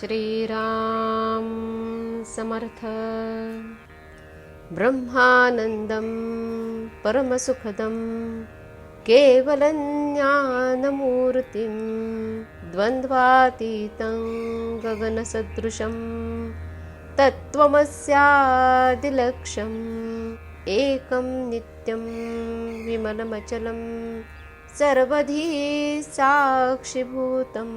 श्रीराम समर्थ। ब्रह्मानन्दं परमसुखदं केवलं ज्ञानमूर्तिं द्वन्द्वातीतं गगनसदृशं तत्त्वमस्यादिलक्ष्यम् एकं नित्यं विमलमचलं सर्वधी साक्षिभूतम्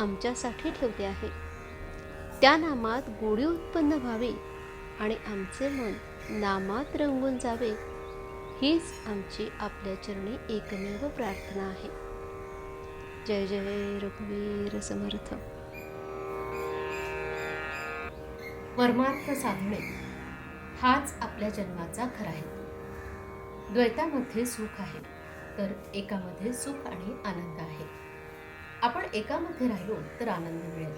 आमच्यासाठी ठेवले आहे. त्या नामात गोडी उत्पन्न व्हावी आणि आमचे मन नामात रंगून जावे. हीच आमची आपल्या चरणी एकमेव प्रार्थना आहे. जय जय रघुवीर समर्थ. परमार्थ साधणे हाच आपल्या जन्माचा खरा हेतू. द्वैतामध्ये सुख आहे तर एकामध्ये सुख आणि आनंद आहे. आपण एकामध्ये राहिलो तर आनंद मिळेल.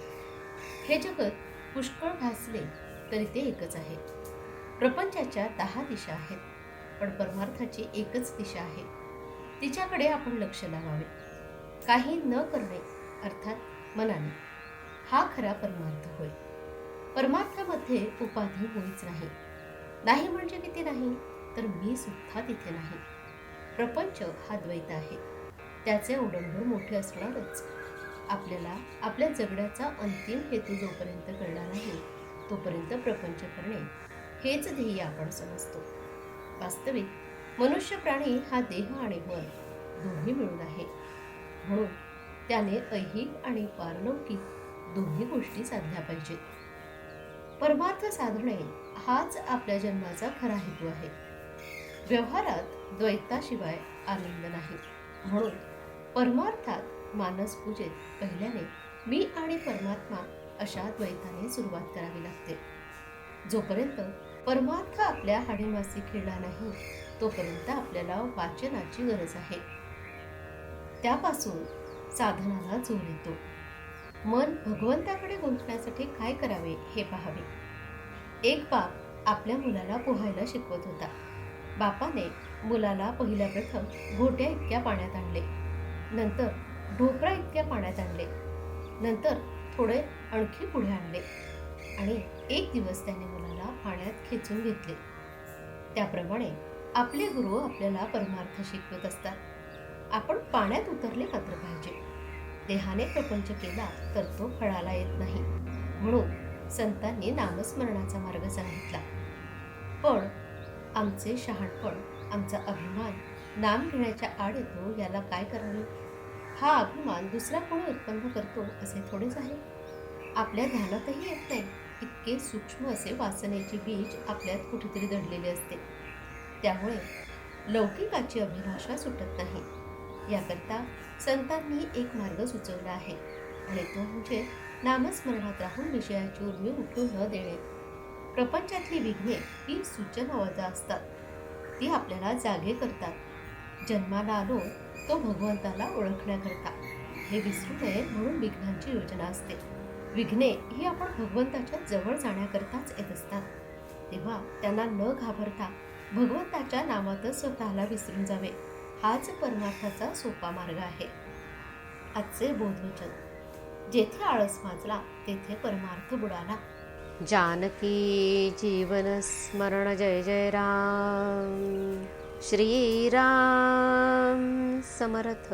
हे जगत पुष्कळ भासले तरी ते एकच आहे. प्रपंचाच्या दहा दिशा आहेत पण परमार्थाची एकच दिशा आहे. तिच्याकडे आपण लक्ष लावावे. काही न करणे अर्थात मनाने. हा खरा परमार्थ होय. परमार्थामध्ये उपाधी मुळीच नाही. नाही म्हणजे किती नाही? तर मी सुद्धा तिथे नाही. प्रपंच हा द्वैत आहे. त्याचे उडंबर मोठे असणारच. आपल्याला आपल्या जगण्याचा अंतिम हेतू जोपर्यंत कळणार नाही तोपर्यंत प्रपंच करणे हेच ध्येय आपण समजतो. वास्तविक मनुष्य प्राणी हा देह आणि मन दोन्ही मिळून आहे. म्हणून त्याने ऐहिक आणि पारलौकिक दोन्ही गोष्टी साधल्या पाहिजेत. परमार्थ साधणे हाच आपल्या जन्माचा खरा हेतू आहे. व्यवहारात द्वैताशिवाय आनंद नाही. म्हणून परमार्थात मानस पूजेत पहिल्याने मी आणि परमात्मा अशा द्वैताने सुरुवात करावी लागते. जोपर्यंत परमात्मा आपल्या हाडीमासी खेळला नाही तोपर्यंत आपल्याला वाचनाची गरज आहे. त्यापासून साधनाला जोर येतो. मन भगवंताकडे गुंतण्यासाठी काय करावे हे पाहावे. एक बाप आपल्या मुलाला पोहायला शिकवत होता. बापाने मुलाला पहिल्या प्रथम घोट्या इतक्या पाण्यात आणले. नंतर ढोकळा इतक्या पाण्यात आणले. नंतर थोडे आणखी पुढे आणले. आणि एक दिवस त्याने मुलाला पाण्यात खेचून घेतले. त्याप्रमाणे आपले गुरु आपल्याला परमार्थ शिकवत असतात. आपण पाण्यात उतरले मात्र पाहिजे. देहाने प्रपंच केला तर तो फळाला येत नाही. म्हणून संतांनी नामस्मरणाचा मार्ग सांगितला. पण आमचे शहाणपण आमचा अभिमान नाम घेण्याच्या आड येतो याला काय करावे हा अभिमान दुसरा कोणी उत्पन्न करतो असे थोडेच आहे. आपल्या ध्यानातही येत नाही. इतके सूक्ष्म असे वासनेचे बीज आपल्यात कुठेतरी दडलेले असते. त्यामुळे लौकिकाची अभिभाषा सुटत नाही. याकरता संतांनी एक मार्ग सुचवला आहे आणि तो म्हणजे नामस्मरणात राहून विषयाची उर्मी उठू न देणे. प्रपंचातली विघ्ने ही सूचना वजा असतात. ती आपल्याला जागे करतात. जन्माला आलो तो भगवंताला ओळखण्याकरता. हे विसरू नये म्हणून विघ्नांची योजना असते. विघ्ने ही आपण भगवंताच्या जवळ जाण्याकरताच येत असतात. तेव्हा त्यांना न घाबरता भगवंताच्या नामातच स्वतःला विसरून जावे. हाच परमार्थाचा सोपा मार्ग आहे. आजचे बोधवचन. जेथे आळस माजला तेथे परमार्थ बुडाला. जानकी जीवन स्मरण जय जय राम. श्रीराम समर्थ।